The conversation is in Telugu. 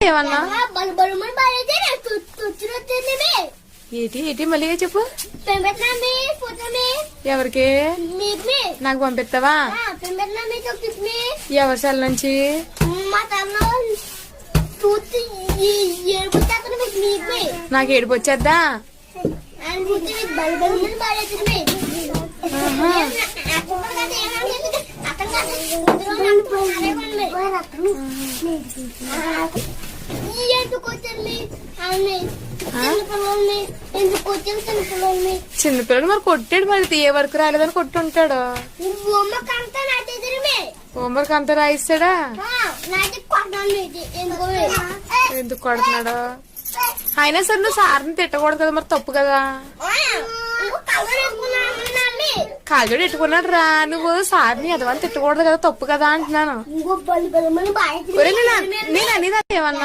ఏమన్నా ఏటి ఏటి మళ్ళీ చెప్పు ఎవరికి నాకు పంపిస్తావా ఎవరి సెల్ నుంచి నాకు ఏడుపు వచ్చేద్దా. అక్కడ చిన్నపిల్లడు మరి కొట్టాడు మరి ఏ వరకు రాలేదని కొట్టుంటాడు? హోంవర్క్ అంతా రాయిస్తాడా? ఎందుకు కొడుతున్నాడు? అయినా సరే నువ్వు సార్ని తిట్టకూడదు కదా మరి తప్పు కదా? కాజోడు ఎట్టుకున్నాడు రా. నువ్వు సార్ని ఎదవని తిట్టకూడదు కదా తప్పు కదా అంటున్నాను. నేను అనేది ఏమన్నా?